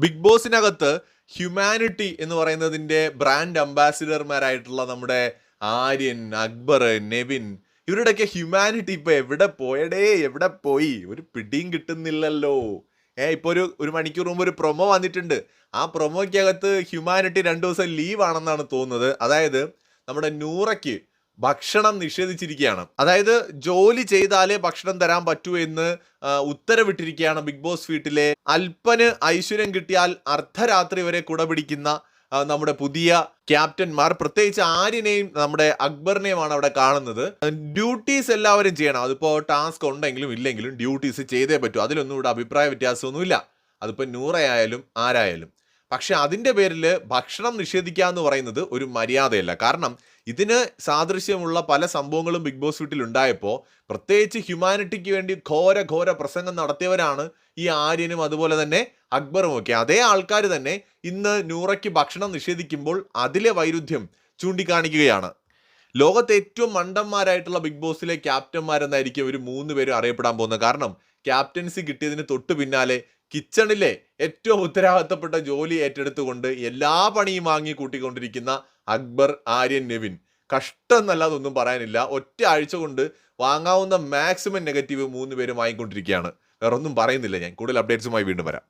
Big ബോസിനകത്ത് humanity എന്ന് പറയുന്നതിന്റെ brand അംബാസിഡർമാരായിട്ടുള്ള നമ്മുടെ ആര്യൻ അക്ബർ നെവിൻ ഇവരുടെയൊക്കെ ഹ്യൂമാനിറ്റി ഇപ്പൊ എവിടെ പോയടേ? എവിടെ പോയി? ഒരു പിടിയും കിട്ടുന്നില്ലല്ലോ. ഏ ഇപ്പൊ ഒരു ഒരു മണിക്കൂർ മുമ്പ് ഒരു പ്രൊമോ വന്നിട്ടുണ്ട്. ആ പ്രൊമോയ്ക്കകത്ത് ഹ്യൂമാനിറ്റി രണ്ടു ദിവസം ലീവ് ആണെന്നാണ് തോന്നുന്നത്. അതായത് നമ്മുടെ നൂറയ്ക്ക് ഭക്ഷണം നിഷേധിച്ചിരിക്കുകയാണ്. അതായത് ജോലി ചെയ്താലേ ഭക്ഷണം തരാൻ പറ്റൂ എന്ന് ഉത്തരവിട്ടിരിക്കുകയാണ് ബിഗ് ബോസ് വീട്ടിലെ അല്പന് ഐശ്വര്യം കിട്ടിയാൽ അർദ്ധരാത്രി വരെ കുടപിടിക്കുന്ന പിടിക്കുന്ന നമ്മുടെ പുതിയ ക്യാപ്റ്റന്മാർ. പ്രത്യേകിച്ച് ആര്യനെയും നമ്മുടെ അക്ബറിനെയുമാണ് അവിടെ കാണുന്നത്. ഡ്യൂട്ടീസ് എല്ലാവരും ചെയ്യണം. അതിപ്പോ ടാസ്ക് ഉണ്ടെങ്കിലും ഇല്ലെങ്കിലും ഡ്യൂട്ടീസ് ചെയ്തേ പറ്റൂ. അതിലൊന്നും ഇവിടെ അഭിപ്രായ വ്യത്യാസമൊന്നുമില്ല. അതിപ്പോ നൂറയായാലും ആരായാലും. പക്ഷെ അതിന്റെ പേരിൽ ഭക്ഷണം നിഷേധിക്കുക എന്ന് പറയുന്നത് ഒരു മര്യാദയല്ല. കാരണം ഇതിന് സാദൃശ്യമുള്ള പല സംഭവങ്ങളും ബിഗ് ബോസ് വീട്ടിൽ ഉണ്ടായപ്പോൾ പ്രത്യേകിച്ച് ഹ്യൂമാനിറ്റിക്ക് വേണ്ടി ഘോര ഘോര പ്രസംഗം നടത്തിയവരാണ് ഈ ആര്യനും അതുപോലെ തന്നെ അക്ബറും ഒക്കെ. അതേ ആൾക്കാർ തന്നെ ഇന്ന് നൂറയ്ക്ക് ഭക്ഷണം നിഷേധിക്കുമ്പോൾ അതിലെ വൈരുദ്ധ്യം ചൂണ്ടിക്കാണിക്കുകയാണ്. ലോകത്തെ ഏറ്റവും മണ്ടന്മാരായിട്ടുള്ള ബിഗ് ബോസിലെ ക്യാപ്റ്റന്മാരെന്നായിരിക്കും ഒരു മൂന്ന് പേരും അറിയപ്പെടാൻ പോകുന്നത്. കാരണം ക്യാപ്റ്റൻസി കിട്ടിയതിന് തൊട്ട് പിന്നാലെ കിച്ചണിലെ ഏറ്റവും ഉത്തരവാദിത്തപ്പെട്ട ജോലി ഏറ്റെടുത്തുകൊണ്ട് എല്ലാ പണിയും വാങ്ങി കൂട്ടിക്കൊണ്ടിരിക്കുന്ന അക്ബർ ആര്യൻ നെവിൻ. കഷ്ടം എന്നല്ലാതൊന്നും പറയാനില്ല. ഒറ്റ ആഴ്ച കൊണ്ട് വാങ്ങാവുന്ന മാക്സിമം നെഗറ്റീവ് മൂന്ന് പേരും വാങ്ങിക്കൊണ്ടിരിക്കുകയാണ്. വേറെ ഒന്നും പറയുന്നില്ല ഞാൻ. കൂടുതൽ അപ്ഡേറ്റ്സുമായി വീണ്ടും വരാം.